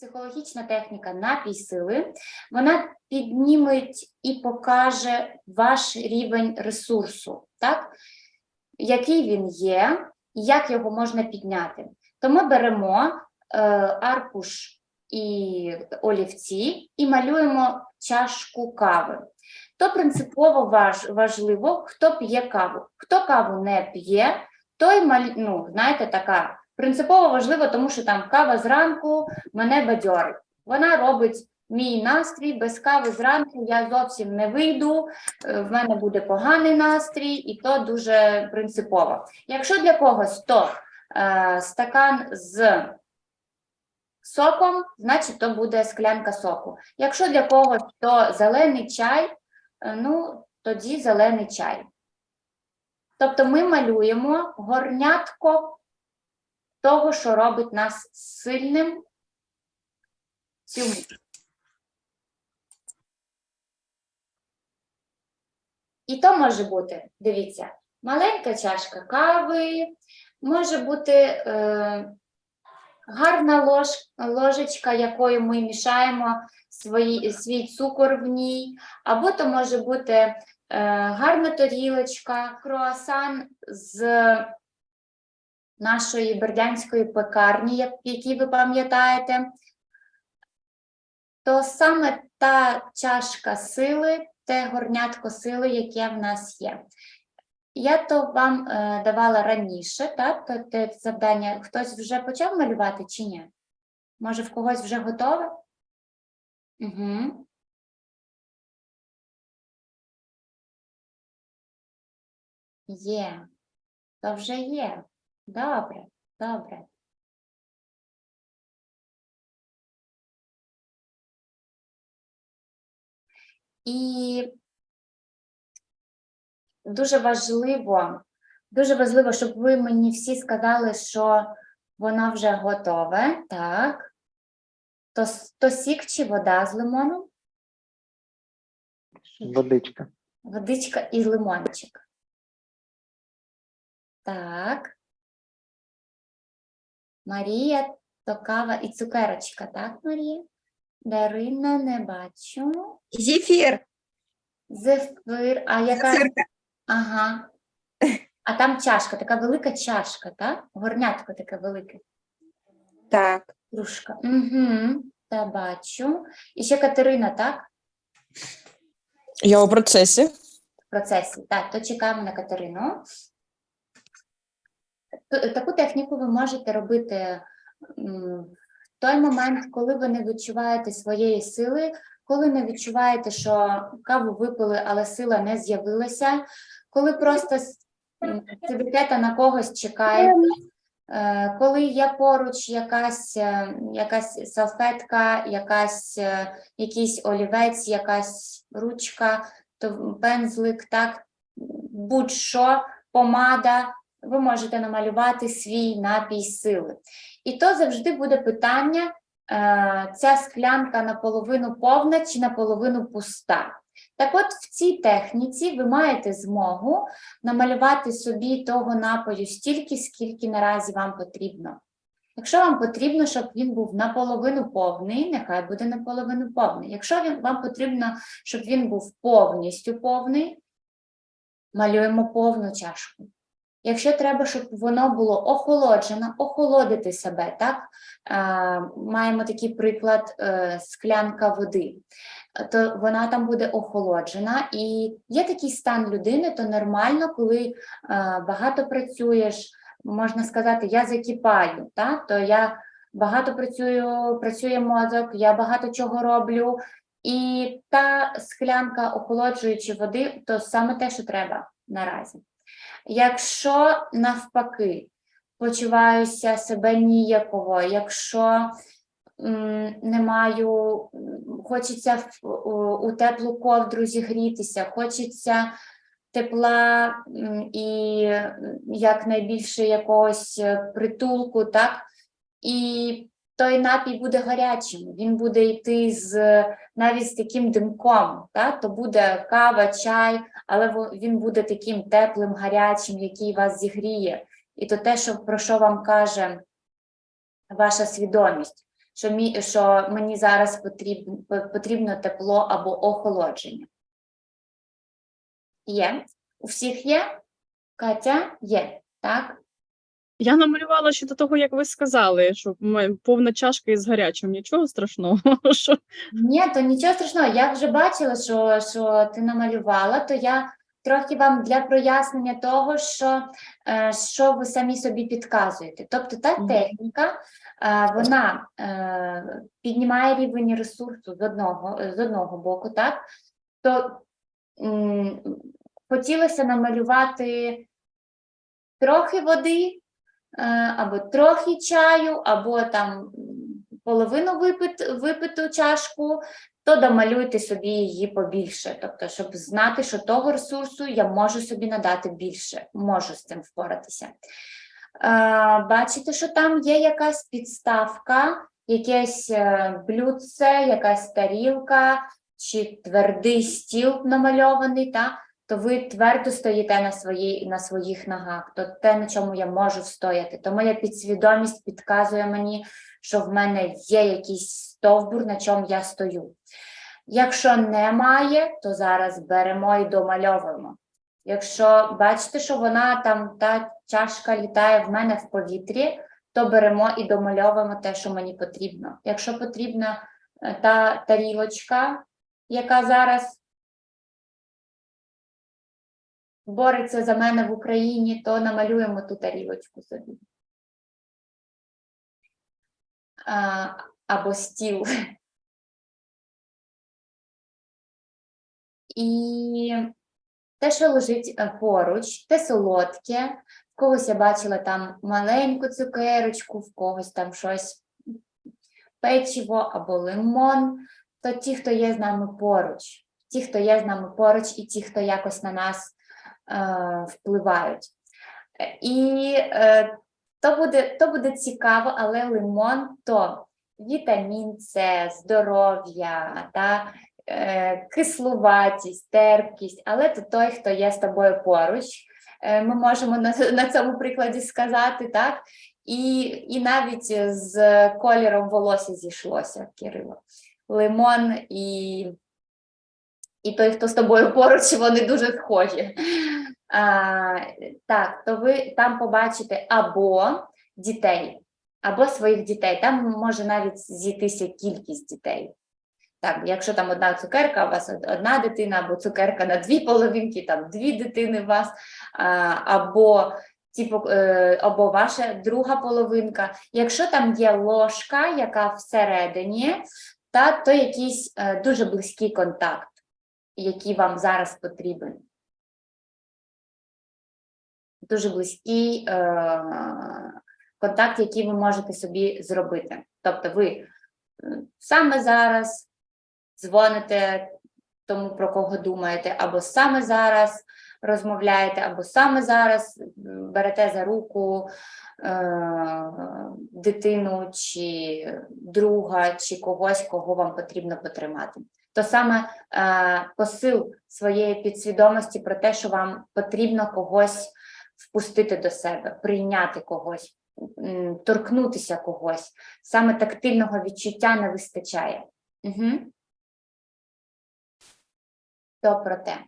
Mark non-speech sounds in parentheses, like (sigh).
психологічна техніка напій сили, вона підніме і покаже ваш рівень ресурсу, так? який він є, як його можна підняти. То ми беремо е, аркуш і олівці і малюємо чашку кави. То принципово важ, важливо, хто п'є каву. Хто каву не п'є, той ну, знаєте, така принципово важливо, тому що там кава зранку мене бадьорить. Вона робить мій настрій без кави зранку. Я зовсім не вийду, е, в мене буде поганий настрій, і то дуже принципово. Якщо для когось то е, стакан з соком, значить то буде склянка соку. Якщо для когось то зелений чай, е, ну тоді зелений чай. Тобто ми малюємо горнятко того, що робить нас сильним. Цю. І то може бути, дивіться, маленька чашка кави, може бути е, гарна лож, ложечка, якою ми мішаємо свої, свій цукор в ній, або то може бути е, гарна тарілочка, круасан з нашої бердянської пекарні, як- які ви пам'ятаєте, то саме та чашка сили, те горнятко сили, яке в нас є. Я то вам е, давала раніше, так? То те завдання хтось вже почав малювати чи ні? Може, в когось вже готове? Угу. Є. То вже є. Добре, добре. І дуже важливо, дуже важливо, щоб ви мені всі сказали, що воно вже готове, так. То, то сік чи вода з лимоном? Водичка. Водичка і лимончик. Так. Марія, то кава і цукерочка, так, Марія? Дарина не бачу. Зефір. Зефир, а яка? Цирка. Ага. А там чашка, така велика чашка, так? Горнятко таке велике. Так. Кружка. Угу. Та бачу. І ще Катерина, так? Я у процесі. В процесі. Так, то чекаємо на Катерину. Таку техніку ви можете робити в той момент, коли ви не відчуваєте своєї сили, коли не відчуваєте, що каву випили, але сила не з'явилася, коли просто сидите на когось чекаєте, Е, коли є поруч якась, е, якась салфетка, якась, е, якийсь олівець, якась ручка, то пензлик, так, будь-що, помада, ви можете намалювати свій напій сили. І то завжди буде питання: е, ця склянка наполовину повна чи наполовину пуста. Так от в цій техніці ви маєте змогу намалювати собі того напою стільки, скільки наразі вам потрібно. Якщо вам потрібно, щоб він був наполовину повний, нехай буде наполовину повний. Якщо вам потрібно, щоб він був повністю повний, малюємо повну чашку. Якщо треба, щоб воно було охолоджено, охолодити себе, так? Маємо такий приклад е, склянка води, то вона там буде охолоджена. І є такий стан людини, то нормально, коли е, багато працюєш, можна сказати, я закипаю, так? то я багато працюю, працює мозок, я багато чого роблю. І та склянка охолоджуючої води, то саме те, що треба наразі. Якщо навпаки почуваюся себе ніяково, якщо не маю, хочеться у, теплу ковдру зігрітися, хочеться тепла і якнайбільше якогось е, притулку, так? І той напій буде гарячим, він буде йти з навіть з таким димком, так? то буде кава, чай, але він буде таким теплим, гарячим, який вас зігріє. І то те, що, про що вам каже ваша свідомість, що, мі, що мені зараз потрібно, потрібно тепло або охолодження. Є? У всіх є? Катя? Є, так? Я намалювала ще до того, як ви сказали, що повна чашка із гарячим. Нічого страшного. (laughs) Ні, то нічого страшного. Я вже бачила, що, що ти намалювала, то я трохи вам для прояснення того, що, е, що ви самі собі підказуєте. Тобто та техніка, е, вона е, піднімає рівень ресурсу з одного, з одного боку, так? То м, хотілося намалювати трохи води, або трохи чаю, або там половину випит, випиту чашку, то домалюйте собі її побільше. Тобто, щоб знати, що того ресурсу я можу собі надати більше, можу з цим впоратися. Е, бачите, що там є якась підставка, якесь е, блюдце, якась тарілка чи твердий стіл намальований, та? То ви твердо стоїте на, своїй, на своїх ногах, то те, на чому я можу встояти. То моя підсвідомість підказує мені, що в мене є якийсь стовбур, на чому я стою. Якщо немає, то зараз беремо і домальовуємо. Якщо бачите, що вона там, та чашка літає в мене в повітрі, то беремо і домальовуємо те, що мені потрібно. Якщо потрібна е, та тарілочка, яка зараз бореться за мене в Україні, то намалюємо ту тарілочку собі. А, або стіл. І те, що лежить е, поруч, те солодке. В когось я бачила там маленьку цукерочку, в когось там щось печиво або лимон. То ті, хто є з нами поруч, ті, хто є з нами поруч, і ті, хто якось на нас впливають. Е, І е, то буде, то буде цікаво, але лимон то вітамін С, здоров'я, та, е, кислуватість, терпкість, але то той, хто є з тобою поруч. Е, Ми можемо на, на цьому прикладі сказати, так? І, і навіть з кольором волосся зійшлося, Кирило. Лимон і, і той, хто з тобою поруч, вони дуже схожі. Так, то ви там побачите або дітей, або своїх дітей. Там може навіть зійтися кількість дітей. Так, якщо там одна цукерка, у вас одна дитина, або цукерка на дві половинки, там дві дитини у вас, або, типу, е, або ваша друга половинка. Якщо там є ложка, яка всередині, та, то якийсь е, дуже близький контакт, який вам зараз потрібен дуже близький е, контакт, який ви можете собі зробити. Тобто, ви е, саме зараз дзвоните тому, про кого думаєте, або саме зараз розмовляєте, або саме зараз берете за руку е, дитину чи друга, чи когось, кого вам потрібно потримати. То саме е, посил своєї підсвідомості про те, що вам потрібно когось впустити до себе, прийняти когось, торкнутися когось. Саме тактильного відчуття не вистачає. Угу. То про те.